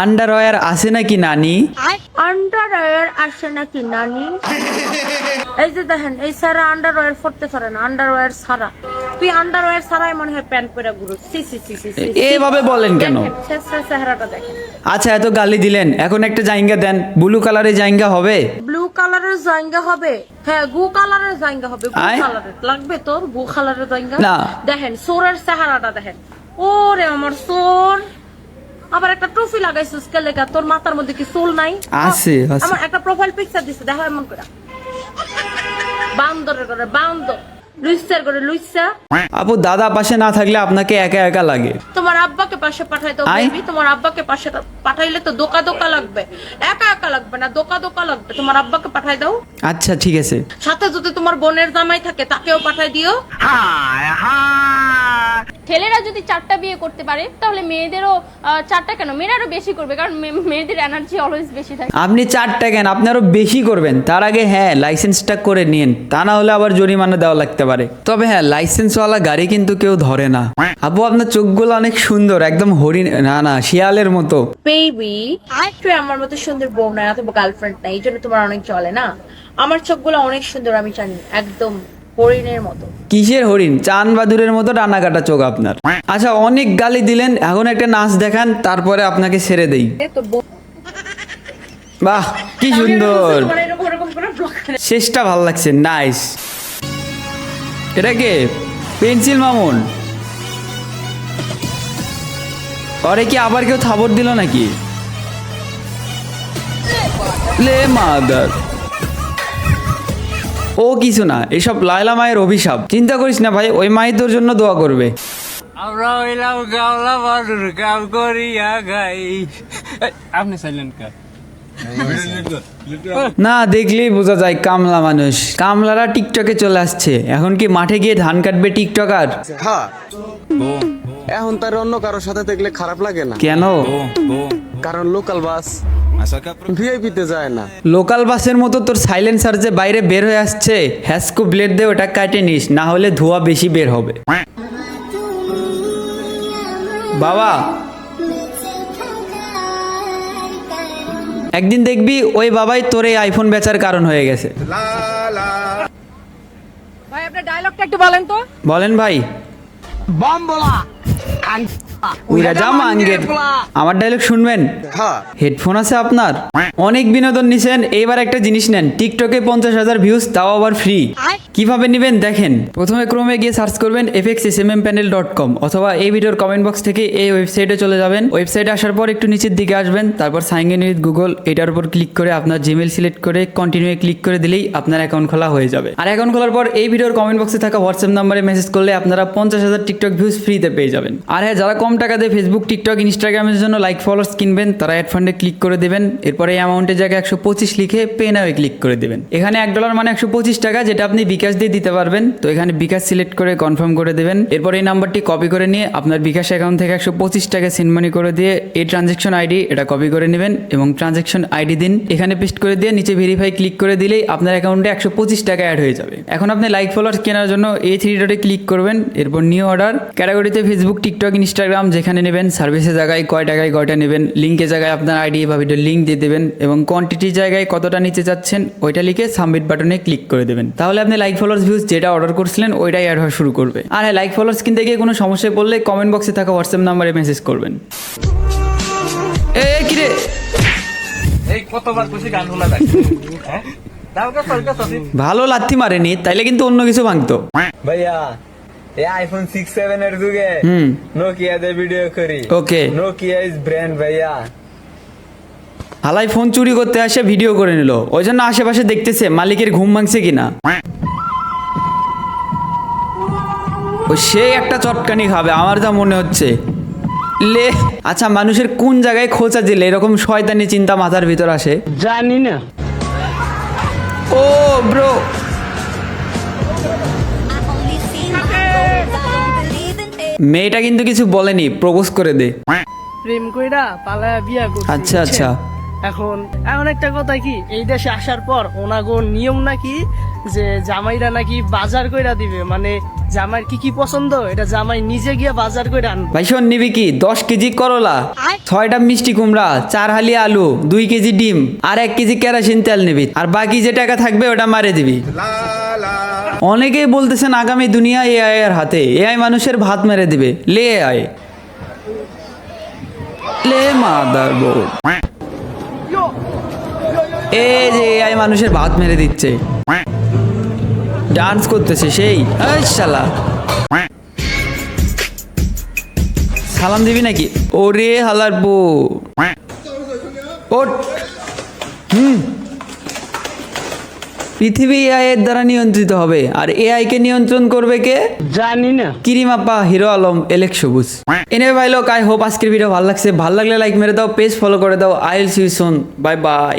Underwear আছে নাকি নানি? আন্ডারওয়্যার আসে নাকি নানি? এই যে দেখেন এই সারা আন্ডারওয়্যার পরতে পারে না আন্ডারওয়্যার সারা। তুই আন্ডারওয়্যার সারাই মনে হয় প্যান্ট পরে ঘুরো। সি সি সি সি সি। বলেন কেন? চেহারাটা দেখেন। আচ্ছা এত গালি দিলেন। এখন একটা জাইঙ্গা দেন। ব্লু কালারের জাইঙ্গা হবে? ব্লু কালারের জাইঙ্গা হবে। হ্যাঁ গু কালারের জাইঙ্গা হবে গু কালারের। লাগবে তোর গু কালারের জাইঙ্গা? না। দেখেন সোরের চেহারাটা দেখেন। ওরে আমার সোর আবার একটা ট্রফি লাগাইছিস কে লেখা তোর মাথার মধ্যে কি চুল নাই? আছে, আছে। আমার একটা প্রোফাইল পিকচার দিছে দেখো এমন করে। বান্দরের করে বান্দর। লুইসার করে লুইসা। আপু দাদা পাশে না থাকলে আপনাকে একা একা লাগে। তোমার আব্বাকে পাশে পাঠাই দাও আয়। বেবি তোমার আব্বাকে পাশে পাঠাইলে তো দোকা দোকা লাগবে। একা একা লাগবে না দোকা দোকা লাগবে। তোমার আব্বাকে পাঠাই দাও। আচ্ছা ঠিক আছে। সাথে যদি তোমার বোনের জামাই থাকে তাকেও পাঠাই দিও। ছেলেরা যদি চারটা বিয়ে করতে পারে তাহলে মেয়েদেরও আহ, চারটা কেন? মেয়েরাও বেশি করবে কারণ মেয়েদের এনার্জি অলওয়েজ বেশি থাকে। আপনি চারটা কেন? আপনি আরও বেশি করবেন। তার আগে হ্যাঁ লাইসেন্সটা করে নিন তা না হলে আবার জরিমানা দেওয়া লাগতে পারে। তবে হ্যাঁ লাইসেন্স লাইসেন্সওয়ালা গাড়ি কিন্তু কেউ ধরে না। আপু আপনার চোখগুলো অনেক সুন্দর একদম হরিণ না না শিয়ালের মতো। বেবি তুই আমার মতো সুন্দর বউ নাই অথবা গার্লফ্রেন্ড নাই এই জন্য তোমার অনেক চলে না? আমার চোখগুলো অনেক সুন্দর আমি জানি একদম। হরিণের মতো। কিসের হরিণ? চান বাদুরের মতো ডানা কাটা চোখ আপনার। আচ্ছা অনেক গালি দিলেন এখন একটা নাচ দেখান তারপরে আপনাকে ছেড়ে দেই। বাহ কি সুন্দর। শেষটা ভালো লাগছে নাইস এটা কে? পেন্সিল মামুন? পরে কি আবার কেউ থাবর দিল নাকি? লে মাদার। ও কিছু না এসব লায়লা মায়ের অভিশাপ। চিন্তা করিস না ভাই ওই মাই তোর জন্য দোয়া করবে। আমরা হইলাম গাওলা বাদুর কাম করিয়া গাই। আপনি সাইলেন্ট কার। না দেখলেই বোঝা যায় কামলা মানুষ। কামলারা টিকটকে চলে আসছে। এখন কি মাঠে গিয়ে ধান কাটবে টিকটকার? এখন তার অন্য কারোর সাথে দেখলে খারাপ লাগে না। কেন? কারণ লোকাল বাস। ভিআইপিতে যায় না। লোকাল বাসের মতো তোর সাইলেন্সার যে বাইরে বের হয়ে আসছে হ্যাসকো ব্লেড দিয়ে ওটা কাটে নিস না হলে ধোঁয়া বেশি বের হবে। বাবা। একদিন দেখবি ওই বাবাই তোর এই আইফোন বেচার কারণ হয়ে গেছে। ভাই আপনার ডায়লগটা একটু বলেন তো। বলেন ভাই। উইরা যা মাঙ্গের আমার ডায়লগ শুনবেন? হ্যাঁ হেডফোন আছে আপনার? অনেক বিনোদন নিছেন এইবার একটা জিনিস নেন। টিকটকে পঞ্চাশ হাজার ভিউজ তাও আবার ফ্রি কীভাবে নেবেন দেখেন, প্রথমে ক্রমে গিয়ে সার্চ করবেন M M panel dot com অথবা এই ভিডিওর কমেন্ট বক্স থেকে এই ওয়েবসাইটে চলে যাবেন। ওয়েবসাইটে আসার পর একটু নিচের দিকে আসবেন, তারপর সাইন ইন উইথ গুগল এটার উপর ক্লিক করে আপনার জিমেল সিলেক্ট করে কন্টিনিউ ক্লিক করে দিলেই আপনার অ্যাকাউন্ট খোলা হয়ে যাবে। আর অ্যাকাউন্ট খোলার পর এই ভিডিওর কমেন্ট বক্সে থাকা হোয়াটসঅ্যাপ নাম্বারে মেসেজ করলে আপনারা পঞ্চাশ হাজার টিকটক ভিউজ ফ্রিতে পেয়ে যাবেন। আর হ্যাঁ যারা কম টাকা দিয়ে ফেসবুক টিকটক ইনস্টাগ্রামের জন্য লাইক ফলোয়ার্স কিনবেন, তারা অ্যাড ফান্ডে ক্লিক করে দেবেন। এরপরে এই অ্যামাউন্টের জায়গায় একশো পঁচিশ লিখে পে নাওয়ে ক্লিক করে দেবেন। এখানে এক ডলার মানে একশো পঁচিশ টাকা, যেটা আপনি বিকাশ দিয়ে দিতে পারবেন। তো এখানে বিকাশ সিলেক্ট করে কনফার্ম করে দেবেন। এরপর এই নাম্বারটি কপি করে নিয়ে আপনার বিকাশ অ্যাকাউন্ট থেকে একশো পঁচিশ টাকা সেন্ড মানি করে দিয়ে এই ট্রানজেকশন আইডি এটা কপি করে নেবেন এবং ট্রানজেকশন আইডি দিন। এখানে পেস্ট করে দিয়ে নিচে ভেরিফাই ক্লিক করে দিলেই আপনার অ্যাকাউন্টে একশো পঁচিশ টাকা অ্যাড হয়ে যাবে। এখন আপনি লাইক ফলোয়ার্স কেনার জন্য এই থ্রি ডটে ক্লিক করবেন। এরপর নিউ অর্ডার ক্যাটাগরিতে ফেসবুক টিকটক ইনস্টাগ্রাম যেখানে নেবেন সার্ভিসের জায়গায় কয় টাকায় কয়টা নেবেন লিঙ্কের জায়গায় আপনার আইডি বা ভিডিও লিঙ্ক দিয়ে দেবেন এবং কোয়ান্টিটির জায়গায় কতটা নিতে চাচ্ছেন ওইটা লিখে সাবমিট বাটনে ক্লিক করে দেবেন। তাহলে আপনি লাইক ফলোয়ার্স ভিউজ যেটা অর্ডার করছিলেন ওইটাই অ্যাড হওয়া শুরু করবে। আর হ্যাঁ লাইক ফলোয়ার্স কিনতে গিয়ে কোনো সমস্যায় পড়লে কমেন্ট বক্সে থাকা হোয়াটসঅ্যাপ নাম্বারে মেসেজ করবেন। এ এ, কিরে? এই কতবার খুশি গান শোনা হ্যাঁ? ভালো লাথি মারেনি তাইলে কিন্তু অন্য কিছু ভাঙতো। ভাইয়া এই আইফোন সিক্স সেভেন এর যুগে হুম। নোকিয়া দিয়ে ভিডিও করি। ওকে। নোকিয়া ইজ ব্র্যান্ড ভাইয়া। হালাই ফোন চুরি করতে আসে ভিডিও করে নিল। ওই জন্য আশেপাশে দেখতেছে মালিকের ঘুম ভাঙছে কিনা। সে একটা চটকানি খাবে আমার যা মনে হচ্ছে। লে আচ্ছা মানুষের কোন জায়গায় খোঁচা দিলে এরকম শয়তানি চিন্তা মাথার ভিতর আসে? জানি না। ও ব্রো। মেয়েটা কিন্তু কিছু বলেনি প্রপোজ করে দে। প্রেম কইরা পালায়া বিয়া করছি আচ্ছা আচ্ছা। এখন এমন একটা কথা কি এই দেশে আসার পর ওনাগো নিয়ম নাকি যে জামাইরা নাকি বাজার কইরা দিবে মানে জামাইয়ের কি কি পছন্দ? এটা জামাই নিজে গিয়ে বাজার করে আনবে। ভাই শোন নিবি কি? দশ কেজি করলা ছয়টা মিষ্টি কুমড়া চার হালি আলু দুই কেজি ডিম আর এক কেজি কেরাসিন তেল নিবি। আর বাকি যে টাকা থাকবে ওটা মারে দিবি। অনেকেই বলতেছেন আগামী দুনিয়া এআই এর হাতে। এআই মানুষের ভাত মেরে দিবে। লে আই লে মাদার এই যে এআই মানুষের ভাত মেরে দিচ্ছে। ডান্স করতেছে সেই। শালা। সালাম দিবি নাকি? ওরে হালার বউ। ওট। হুম। পৃথিবী এআই এর দ্বারা নিয়ন্ত্রিত হবে। আর এআই কে নিয়ন্ত্রণ করবে কে? জানি না। কিরিমাপ্পা হিরো আলম এলেক সবুজ। এনে ভাই লোক আই হোপ আজকের ভিডিও ভালো লাগছে। ভালো লাগলে লাইক মেরে দাও পেজ ফলো করে দাও। I will see you soon bye bye